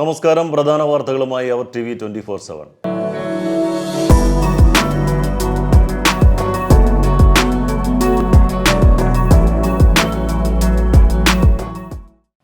നമസ്കാരം. പ്രധാന വാർത്തകളുമായി അവർ T V twenty four seven.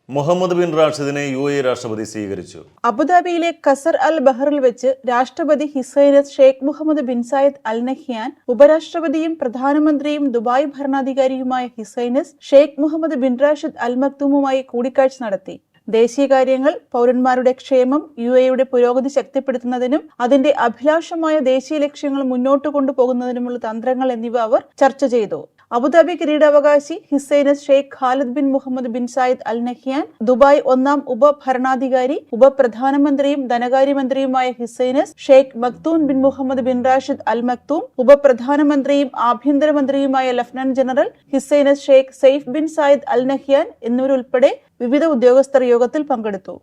Mohammed bin റാഷിദിനെ U A രാഷ്ട്രപതി സ്വീകരിച്ചു. അബുദാബിയിലെ കസർ അൽ ബഹറിൽ വെച്ച് രാഷ്ട്രപതി His Highness Sheikh Mohammed bin Zayed Al Nahyan ഉപരാഷ്ട്രപതിയും പ്രധാനമന്ത്രിയും Dubai ഭരണാധികാരിയുമായ His Highness Sheikh Mohammed bin Rashid Al മക്തൂമുമായി കൂടിക്കാഴ്ച നടത്തി. ദേശീയ കാര്യങ്ങൾ പൗരന്മാരുടെ ക്ഷേമം യു എയുടെ പുരോഗതി ശക്തിപ്പെടുത്തുന്നതിനും അതിന്റെ അഭിലാഷമായ ദേശീയ ലക്ഷ്യങ്ങൾ മുന്നോട്ട് കൊണ്ടുപോകുന്നതിനുമുള്ള തന്ത്രങ്ങൾ എന്നിവ അവർ ചർച്ച ചെയ്തു. അബുദാബി കിരീടാവകാശി His Highness Sheikh Khaled bin Mohammed bin Zayed Al Nahyan Dubai ഒന്നാം ഉപഭരണാധികാരി ഉപപ്രധാനമന്ത്രിയും ധനകാര്യമന്ത്രിയുമായ His Highness Sheikh Maktoum bin Mohammed bin Rashid Al Maktoum ഉപപ്രധാനമന്ത്രിയും ആഭ്യന്തരമന്ത്രിയുമായ lieutenant general His Highness Sheikh Saif bin Zayed Al Nahyan എന്നിവരുൾപ്പെടെ വിവിധ ഉദ്യോഗസ്ഥർ യോഗത്തിൽ പങ്കെടുത്തു.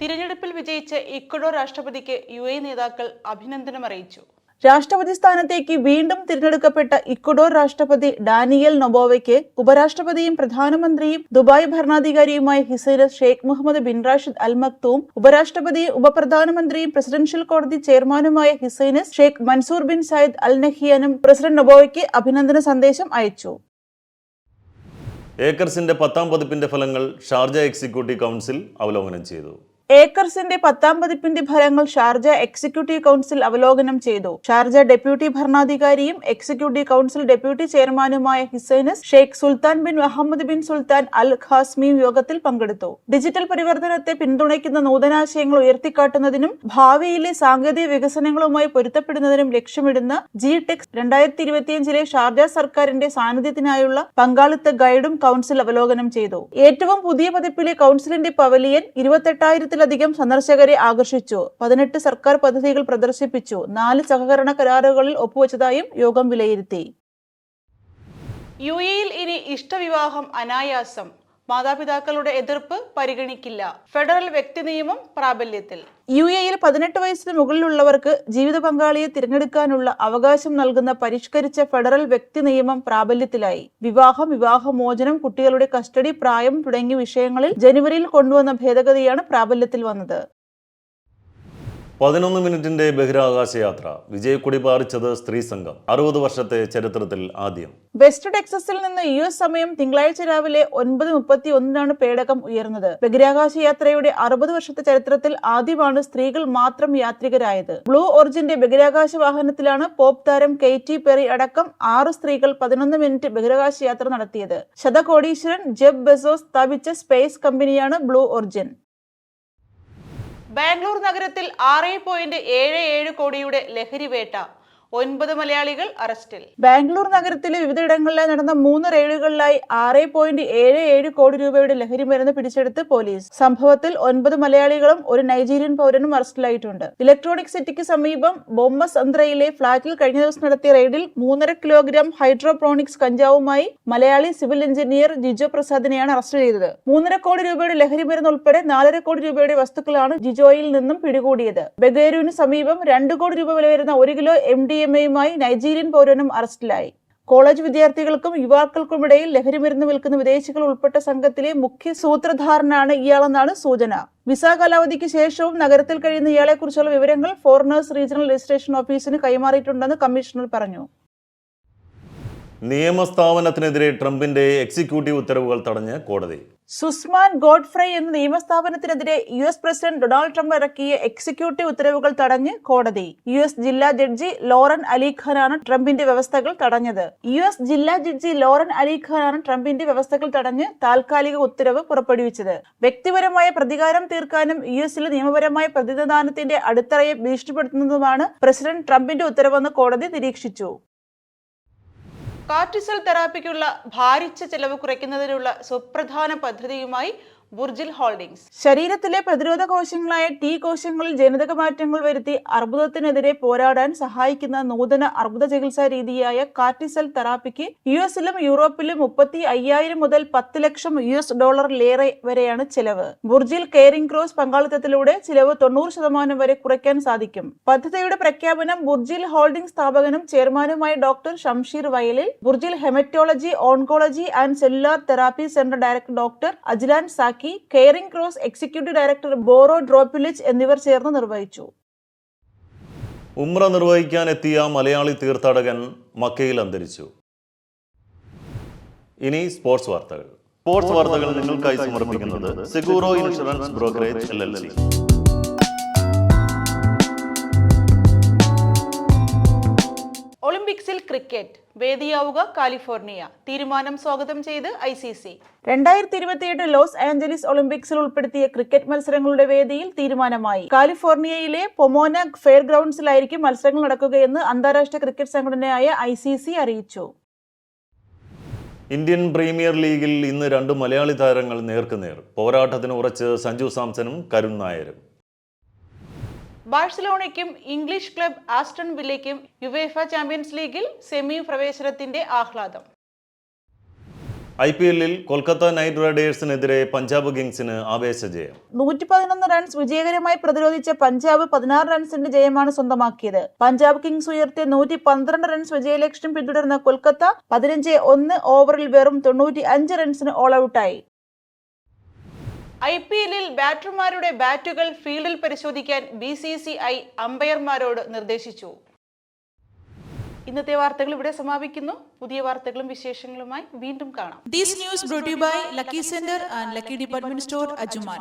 തിരഞ്ഞെടുപ്പിൽ വിജയിച്ച ഇക്വഡോർ രാഷ്ട്രപതിക്ക് യു എ നേതാക്കൾ അഭിനന്ദനം അറിയിച്ചു രാഷ്ട്രപതി സ്ഥാനത്തേക്ക് വീണ്ടും തിരഞ്ഞെടുക്കപ്പെട്ട ഇക്വഡോർ രാഷ്ട്രപതി ഡാനിയൽ നൊബോവയ്ക്ക് ഉപരാഷ്ട്രപതിയും പ്രധാനമന്ത്രിയും ദുബായ് ഭരണാധികാരിയുമായ ഹിസൈര Sheikh Mohammed bin Rashid Al Maktoum ഉപരാഷ്ട്രപതിയും ഉപപ്രധാനമന്ത്രിയും പ്രസിഡൻഷ്യൽ കോടതി ചെയർമാനുമായ His Highness Sheikh Mansour bin Zayed Al നഹിയാനും president നൊബോവയ്ക്ക് അഭിനന്ദന സന്ദേശം അയച്ചു. ഏക്കർസിന്റെ പത്താം പതിപ്പിന്റെ ഫലങ്ങൾ ഷാർജ എക്സിക്യൂട്ടീവ് കൗൺസിൽ അവലോകനം ചെയ്തു. ഏക്കർസിന്റെ പത്താം പതിപ്പിന്റെ ഫലങ്ങൾ ഷാർജ എക്സിക്യൂട്ടീവ് കൗൺസിൽ അവലോകനം ചെയ്തു. ഷാർജ ഡെപ്യൂട്ടി ഭരണാധികാരിയും എക്സിക്യൂട്ടീവ് കൗൺസിൽ ഡെപ്യൂട്ടി ചെയർമാനുമായ His Highness Sheikh Sultan bin Mohammed bin Sultan Al ഖാസ്മിയും യോഗത്തിൽ പങ്കെടുത്തു. ഡിജിറ്റൽ പരിവർത്തനത്തെ പിന്തുണയ്ക്കുന്ന നൂതനാശയങ്ങൾ ഉയർത്തിക്കാട്ടുന്നതിനും ഭാവിയിലെ സാങ്കേതിക വികസനങ്ങളുമായി പൊരുത്തപ്പെടുന്നതിനും ലക്ഷ്യമിടുന്ന ജി ടെക്സ് രണ്ടായിരത്തി ഇരുപത്തിയഞ്ചിലെ ഷാർജ സർക്കാരിന്റെ സാന്നിധ്യത്തിനായുള്ള പങ്കാളിത്ത ഗൈഡും കൗൺസിൽ അവലോകനം ചെയ്തു. ഏറ്റവും പുതിയ പതിപ്പിലെ കൗൺസിലിന്റെ പവലിയൻ ഇരുപത്തെട്ടായിരത്തിലധികം സന്ദർശകരെ ആകർഷിച്ചു. പതിനെട്ട് സർക്കാർ പദ്ധതികൾ പ്രദർശിപ്പിച്ചു. നാല് സഹകരണ കരാറുകളിൽ ഒപ്പുവെച്ചതായും യോഗം വിലയിരുത്തി. യു എയിൽ ഇനി ഇഷ്ടവിവാഹം അനായാസം. മാതാപിതാക്കളുടെ എതിർപ്പ് പരിഗണിക്കില്ല. ഫെഡറൽ വ്യക്തി നിയമം പ്രാബല്യത്തിൽ. യു എയിൽ പതിനെട്ട് വയസ്സിന് മുകളിലുള്ളവർക്ക് ജീവിത പങ്കാളിയെ തിരഞ്ഞെടുക്കാനുള്ള അവകാശം നൽകുന്ന പരിഷ്കരിച്ച ഫെഡറൽ വ്യക്തി നിയമം പ്രാബല്യത്തിലായി. വിവാഹം വിവാഹമോചനം കുട്ടികളുടെ കസ്റ്റഡി പ്രായം തുടങ്ങിയ വിഷയങ്ങളിൽ ജനുവരിയിൽ കൊണ്ടുവന്ന ഭേദഗതിയാണ് പ്രാബല്യത്തിൽ വന്നത്. പതിനൊന്ന് മിനിറ്റിന്റെ ബഹിരാകാശ യാത്ര. വിജയക്കൊടി പാറിച്ചത് സ്ത്രീ സംഘം. അറുപത് വർഷത്തെ ചരിത്രത്തിൽ ആദ്യം. വെസ്റ്റ് ടെക്സസിൽ നിന്ന് യു എസ് സമയം തിങ്കളാഴ്ച രാവിലെ ഒൻപത് മുപ്പത്തി ഒന്നിനാണ് പേടകം ഉയർന്നത്. ബഹിരാകാശ യാത്രയുടെ അറുപത് വർഷത്തെ ചരിത്രത്തിൽ ആദ്യമാണ് സ്ത്രീകൾ മാത്രം യാത്രികരായത്. ബ്ലൂ ഒറിജിന്റെ ബഹിരാകാശ വാഹനത്തിലാണ് പോപ്പ് താരം കെയ്റ്റി പെറി അടക്കം ആറ് സ്ത്രീകൾ പതിനൊന്ന് മിനിറ്റ് ബഹിരാകാശ യാത്ര നടത്തിയത്. ശതകോടീശ്വരൻ ജെബ് ബെസോസ് സ്ഥാപിച്ച സ്പേസ് കമ്പനിയാണ് ബ്ലൂ ഒറിജിൻ. ബാംഗ്ലൂർ നഗരത്തിൽ ആറ് പോയിന്റ് ഏഴ് ഏഴ് കോടിയുടെ ലഹരി വേട്ട ഒൻപത് മലയാളികൾ അറസ്റ്റിൽ. ബാംഗ്ലൂർ നഗരത്തിലെ വിവിധയിടങ്ങളിലായി നടന്ന മൂന്ന് റെയ്ഡുകളിലായി ആറ് പോയിന്റ് ഏഴ് ഏഴ് കോടി രൂപയുടെ ലഹരി മരുന്ന് പിടിച്ചെടുത്ത് പോലീസ്. സംഭവത്തിൽ ഒൻപത് മലയാളികളും ഒരു നൈജീരിയൻ പൗരനും അറസ്റ്റിലായിട്ടുണ്ട്. ഇലക്ട്രോണിക് സിറ്റിക്ക് സമീപം ബൊമ്മസന്ദ്രയിലെ ഫ്ളാറ്റിൽ കഴിഞ്ഞ ദിവസം നടത്തിയ റെയ്ഡിൽ മൂന്നര കിലോഗ്രാം ഹൈഡ്രോപ്രോണിക്സ് കഞ്ചാവുമായി മലയാളി സിവിൽ എഞ്ചിനീയർ ജിജോ പ്രസാദിനെയാണ് അറസ്റ്റ് ചെയ്തത്. മൂന്നര കോടി രൂപയുടെ ലഹരി മരുന്ന് ഉൾപ്പെടെ നാലര കോടി രൂപയുടെ വസ്തുക്കളാണ് ജിജോയിൽ നിന്നും പിടികൂടിയത്. ബഗേരുവിന് സമീപം രണ്ട് കോടി രൂപ വില വരുന്ന ഒരു കിലോ എം ഡി എം എയുമായി നൈജീരിയൻ പൗരനും അറസ്റ്റിലായി. കോളേജ് വിദ്യാർത്ഥികൾക്കും യുവാക്കൾക്കുമിടയിൽ ലഹരി മരുന്ന് വിൽക്കുന്ന വിദേശികൾ ഉൾപ്പെട്ട സംഘത്തിലെ മുഖ്യ സൂത്രധാരനാണ് ഇയാളെന്നാണ് സൂചന. വിസ കാലാവധിക്ക് ശേഷവും നഗരത്തിൽ കഴിയുന്ന ഇയാളെക്കുറിച്ചുള്ള വിവരങ്ങൾ ഫോറിനേഴ്സ് റീജിയണൽ രജിസ്ട്രേഷൻ ഓഫീസിന് കൈമാറിയിട്ടുണ്ടെന്ന് കമ്മീഷണർ പറഞ്ഞു. നിയമസ്ഥാപനത്തിനെതിരെ ട്രംപിന്റെ എക്സിക്യൂട്ടീവ് ഉത്തരവുകൾ തടഞ്ഞ് കോടതി. സുസ്മാൻ ഗോഡ്ഫ്രൈ എന്ന നിയമസ്ഥാപനത്തിനെതിരെ U S president Donald Trump ഇറക്കിയ എക്സിക്യൂട്ടീവ് ഉത്തരവുകൾ തടഞ്ഞ് കോടതി. യു എസ് ജില്ലാ ജഡ്ജി ലോറൻ അലിഖാനാണ് ട്രംപിന്റെ വ്യവസ്ഥകൾ തടഞ്ഞത്. യു എസ് ജില്ലാ ജഡ്ജി ലോറൻ അലിഖാനാണ് ട്രംപിന്റെ വ്യവസ്ഥകൾ തടഞ്ഞ് താൽക്കാലിക ഉത്തരവ് പുറപ്പെടുവിച്ചത്. വ്യക്തിപരമായ പ്രതികാരം തീർക്കാനും യു എസിലെ നിയമപരമായ പ്രതിനിധാനത്തിന്റെ അടിത്തറയെ ഭീഷണിപ്പെടുത്തുന്നതുമാണ് പ്രസിഡന്റ് ട്രംപിന്റെ ഉത്തരവെന്ന് കോടതി നിരീക്ഷിച്ചു. കാർട്ടിസൽ തെറാപ്പിക്കുള്ള ഭാരിച്ച ചെലവ് കുറയ്ക്കുന്നതിനുള്ള സുപ്രധാന പദ്ധതിയുമായി ബുർജിൽ ഹോൾഡിംഗ്സ്. ശരീരത്തിലെ പ്രതിരോധ കോശങ്ങളായ ടി കോശങ്ങളിൽ ജനിതക മാറ്റങ്ങൾ വരുത്തി അർബുദത്തിനെതിരെ പോരാടാൻ സഹായിക്കുന്ന നൂതന അർബുദ ചികിത്സാ രീതിയായ കാർട്ടിസെൽ തെറാപ്പിക്ക് യു എസിലും യൂറോപ്പിലും മുപ്പത്തി അയ്യായിരം മുതൽ പത്ത് ലക്ഷം യു എസ് ഡോളറിലേറെ വരെയാണ് ചിലവ്. ബുർജിൽ കെയറിംഗ് ക്രോസ് പങ്കാളിത്തത്തിലൂടെ ചിലവ് തൊണ്ണൂറ് ശതമാനം വരെ കുറയ്ക്കാൻ സാധിക്കും. പദ്ധതിയുടെ പ്രഖ്യാപനം ബുർജിൽ ഹോൾഡിംഗ് സ്ഥാപകനും ചെയർമാനുമായ doctor Shamsheer Vayalil Burjeel haematology oncology and cellular therapy centre director doctor Ajlan Zaki lucky caring cross executive director Boro Dropulic എന്നിവർ ചേർന്ന് നിർവഹിച്ചു. ഉമ്ര നിർവഹിക്കാൻ എത്തിയ മലയാളി തീർത്ഥാടകൻ മക്കയിൽ അന്തരിച്ചു. ഇനി സ്പോർട്സ് വാർത്തകൾ. സ്പോർട്സ് വാർത്തകൾ നിങ്ങൾക്കായി സമർപ്പിക്കുന്നത് Seguro insurance brokerage L L cricket. വേദിയാവുക California. തീരുമാനം സ്വാഗതം ചെയ്ത് ഐ സി സി. രണ്ടായിരത്തി ഇരുപത്തിയെട്ട് ലോസ് ആഞ്ചലീസ് ഒളിമ്പിക്സിൽ ഉൾപ്പെടുത്തിയ ക്രിക്കറ്റ് മത്സരങ്ങളുടെ വേദിയിൽ തീരുമാനമായി. കാലിഫോർണിയയിലെ പൊമോന ഫെയർ ഗ്രൗണ്ട്സിലായിരിക്കും മത്സരങ്ങൾ നടക്കുകയെന്ന് അന്താരാഷ്ട്ര ക്രിക്കറ്റ് സംഘടനയായ ഐ സി സി അറിയിച്ചു. ഇന്ത്യൻ പ്രീമിയർ ലീഗിൽ ഇന്ന് രണ്ട് മലയാളി താരങ്ങൾ നേർക്കുനേർ. പോരാട്ടത്തിന് ഉറച്ച് സഞ്ജു സാംസനും കരുൺ നായരും. ബാഴ്സലോണയ്ക്കും ഇംഗ്ലീഷ് ക്ലബ് ആസ്റ്റൺ വില്ലയ്ക്കും യുവേഫ ചാമ്പ്യൻസ് ലീഗിൽ സെമി പ്രവേശനത്തിന്റെ ആഹ്ലാദം. ഐ പി എല്ലിൽ കൊൽക്കത്ത നൈറ്റ് റൈഡേഴ്സിനെതിരെ പഞ്ചാബ് കിങ്സിന് ആവേശ ജയം. നൂറ്റി പതിനൊന്ന് റൺസ് വിജയകരമായി പ്രതിരോധിച്ച പഞ്ചാബ് പതിനാറ് റൺസിന്റെ ജയമാണ് സ്വന്തമാക്കിയത്. പഞ്ചാബ് കിങ്സ് ഉയർത്തിയ നൂറ്റി പന്ത്രണ്ട് റൺസ് വിജയലക്ഷ്യം പിന്തുടർന്ന കൊൽക്കത്ത പതിനഞ്ച് ഒന്ന് ഓവറിൽ വെറും തൊണ്ണൂറ്റി അഞ്ച് റൺസിന് ഓൾ ഔട്ടായി ഐ പി എല്ലിൽ ബാറ്റർമാരുടെ ബാറ്റുകൾ ഫീൽഡിൽ പരിശോധിക്കാൻ ബി സി സി ഐ അമ്പയർമാരോട് നിർദ്ദേശിച്ചു. ഇന്നത്തെ വാർത്തകൾ ഇവിടെ സമാപിക്കുന്നു. പുതിയ വാർത്തകളും വിശേഷങ്ങളുമായി വീണ്ടും കാണാം. These news by Lucky Sender and Lucky Department Store, Ajuman.